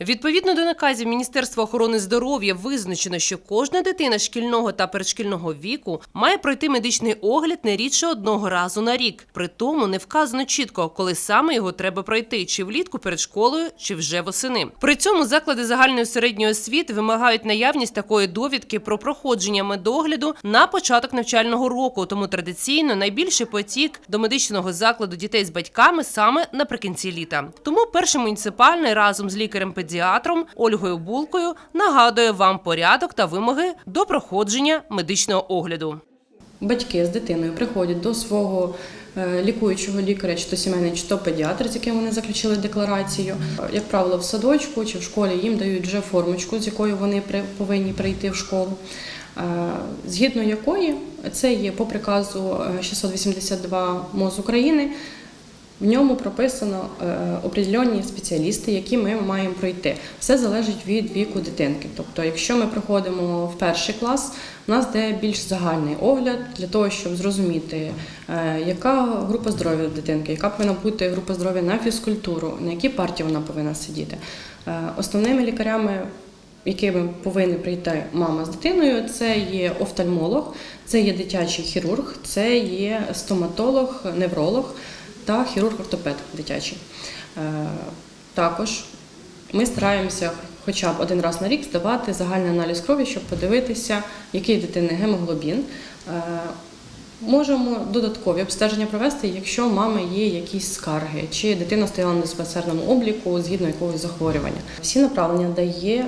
Відповідно до наказів Міністерства охорони здоров'я визначено, що кожна дитина шкільного та передшкільного віку має пройти медичний огляд не рідше одного разу на рік. При тому не вказано чітко, коли саме його треба пройти, чи влітку перед школою, чи вже восени. При цьому заклади загальної середньої освіти вимагають наявність такої довідки про проходження медогляду на початок навчального року. Тому традиційно найбільший потік до медичного закладу дітей з батьками саме наприкінці літа. Тому перший муніципальний разом з лікарем-педіатром Ольгою Булкою нагадує вам порядок та вимоги до проходження медичного огляду. Батьки з дитиною приходять до свого е, лікуючого лікаря, чи то сімейний, чи то педіатр, з яким вони заключили декларацію. Як правило, в садочку чи в школі їм дають вже формочку, з якою вони при- повинні прийти в школу. е, Згідно якої це є по приказу е, 682 МОЗ України. В ньому прописано е, определені спеціалісти, які ми маємо пройти. Все залежить від віку дитинки. Тобто, якщо ми приходимо в перший клас, у нас де більш загальний огляд для того, щоб зрозуміти, е, яка група здоров'я дитинки, яка повинна бути група здоров'я на фізкультуру, на якій партії вона повинна сидіти. Е, Основними лікарями якими повинна прийти мама з дитиною, це є офтальмолог, це є дитячий хірург, це є стоматолог, невролог та хірург-ортопед дитячий. Е, Також ми стараємося хоча б один раз на рік здавати загальний аналіз крові, щоб подивитися, який дитини гемоглобін. Е, Можемо додаткові обстеження провести, якщо мами є якісь скарги, чи дитина стояла на диспансерному обліку згідно якогось захворювання. Всі направлення дає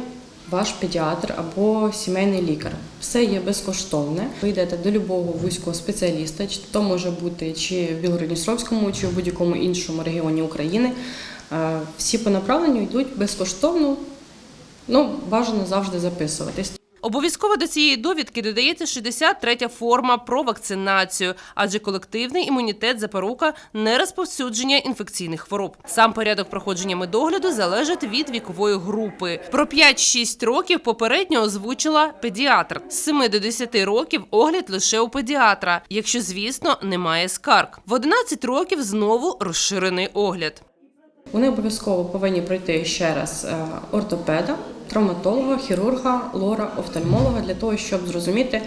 ваш педіатр або сімейний лікар. Все є безкоштовне. Ви йдете до любого вузького спеціаліста, чи то може бути чи в Білгородністровському, чи в будь-якому іншому регіоні України. Е, Всі по направленню йдуть безкоштовно. Ну, бажано завжди записуватись. Обов'язково до цієї довідки додається 63-я форма про вакцинацію, адже колективний імунітет запорука нерозповсюдження інфекційних хвороб. Сам порядок проходження медогляду залежить від вікової групи. Про 5-6 років попередньо озвучила педіатр. З 7 до 10 років огляд лише у педіатра, якщо, звісно, немає скарг. В 11 років знову розширений огляд. Вони обов'язково повинні пройти ще раз е, ортопеда, травматолога, хірурга, лора, офтальмолога для того, щоб зрозуміти,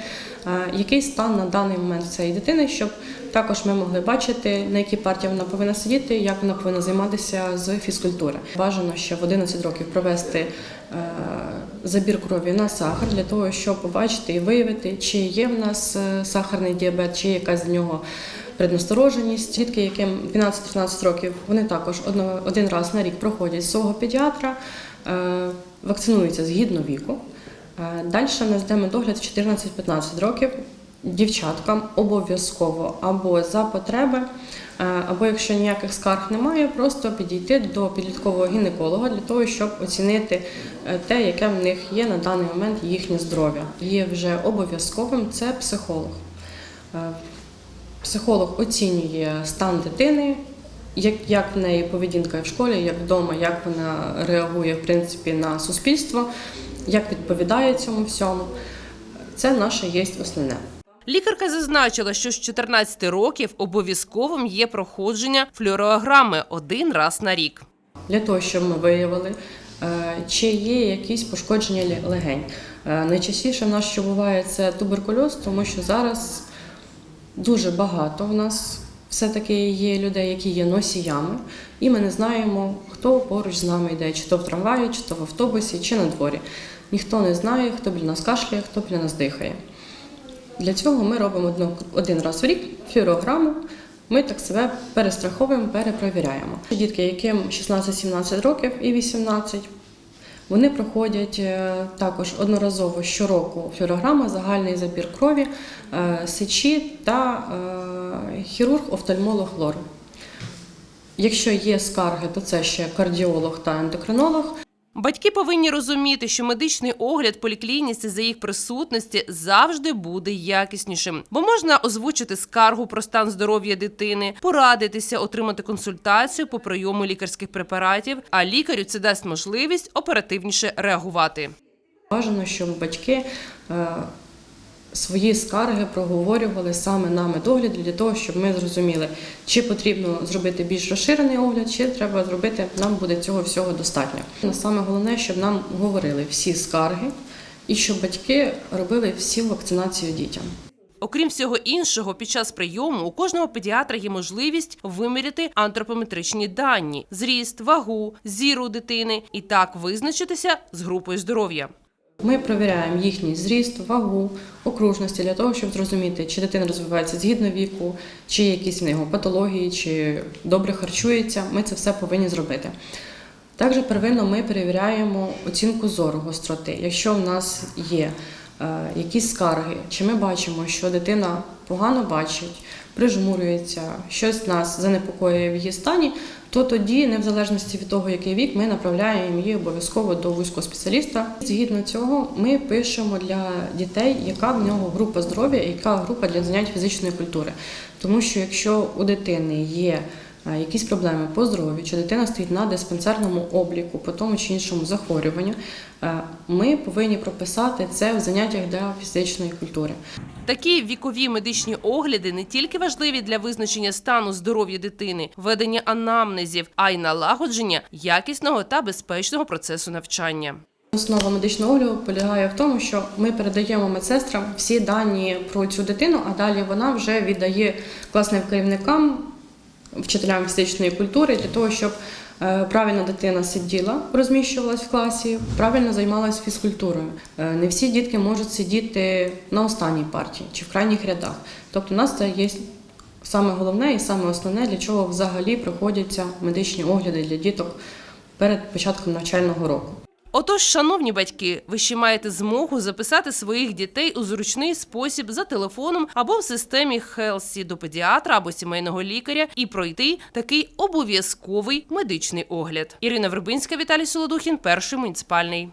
е, який стан на даний момент цієї дитини, щоб також ми могли бачити, на якій партії вона повинна сидіти, як вона повинна займатися з фізкультури. Бажано ще в 11 років провести е, забір крові на сахар для того, щоб побачити і виявити, чи є в нас е, сахарний діабет, чи є якась з нього преднастороженість. Дітки, яким 12-13 років, вони також один раз на рік проходять свого педіатра, вакцинуються згідно віку. Е, Далі нас йде медогляд в 14-15 років. Дівчаткам обов'язково або за потреби, е, або якщо ніяких скарг немає, просто підійти до підліткового гінеколога для того, щоб оцінити е, те, яке в них є на даний момент їхнє здоров'я. Є вже обов'язковим це психолог. Психолог оцінює стан дитини, як, як в неї поведінка в школі, як вдома, як вона реагує в принципі на суспільство, як відповідає цьому всьому. Це наше є основне. Лікарка зазначила, що з 14 років обов'язковим є проходження флюорограми один раз на рік. Для того, щоб ми виявили, е, чи є якісь пошкодження легень. Е, Найчастіше в нас що буває це туберкульоз, тому що зараз дуже багато в нас все-таки є людей, які є носіями, і ми не знаємо, хто поруч з нами йде, чи то в трамваї, чи то в автобусі, чи на дворі. Ніхто не знає, хто біля нас кашляє, хто біля нас дихає. Для цього ми робимо один раз в рік флюорограму. Ми так себе перестраховуємо, перепровіряємо. Дітки, яким 16-17 років і 18, вони проходять е, також одноразово щороку флюорограма, загальний забір крові, е, сечі та е, хірург, офтальмолог лор. Якщо є скарги, то це ще кардіолог та ендокринолог. Батьки повинні розуміти, що медичний огляд поліклініці за їх присутності завжди буде якіснішим, бо можна озвучити скаргу про стан здоров'я дитини, порадитися, отримати консультацію по прийому лікарських препаратів. А лікарю це дасть можливість оперативніше реагувати. Бажано, щоб батьки е, свої скарги проговорювали саме на медогляді для того, щоб ми зрозуміли, чи потрібно зробити більш розширений огляд, чи треба зробити, нам буде цього всього достатньо. Но Саме головне, щоб нам говорили всі скарги і щоб батьки робили всі вакцинацію дітям. Окрім всього іншого, під час прийому у кожного педіатра є можливість виміряти антропометричні дані: зріст, вагу, зіру дитини і так визначитися з групою здоров'я. Ми перевіряємо їхній зріст, вагу, окружності для того, щоб зрозуміти, чи дитина розвивається згідно віку, чи якісь в нього патології, чи добре харчується. Ми це все повинні зробити. Також первинно ми перевіряємо оцінку зору гостроти. Якщо в нас є якісь скарги, чи ми бачимо, що дитина погано бачить, прижмурюється, щось нас занепокоює в її стані, то тоді, не в залежності від того, який вік, ми направляємо її обов'язково до вузького спеціаліста. Згідно цього, ми пишемо для дітей, яка в нього група здоров'я, яка група для занять фізичної культури. Тому що якщо у дитини є е, якісь проблеми по здоров'ю, чи дитина стоїть на диспансерному обліку по тому чи іншому захворюванню, ми повинні прописати це в заняттях для фізичної культури. Такі вікові медичні огляди не тільки важливі для визначення стану здоров'я дитини, ведення анамнезів, а й налагодження якісного та безпечного процесу навчання. Основа медичного огляду полягає в тому, що ми передаємо медсестрам всі дані про цю дитину, а далі вона вже віддає класним керівникам, вчителям фізичної культури для того, щоб е, правильно дитина сиділа, розміщувалась в класі, правильно займалась фізкультурою. Е, Не всі дітки можуть сидіти на останній партії чи в крайніх рядах. Тобто, у нас це є саме головне і саме основне, для чого взагалі проходяться медичні огляди для діток перед початком навчального року. Отож, шановні батьки, ви ще маєте змогу записати своїх дітей у зручний спосіб за телефоном або в системі Хелсі до педіатра або сімейного лікаря і пройти такий обов'язковий медичний огляд. Ірина Вербинська, Віталій Солодухін, перший муніципальний.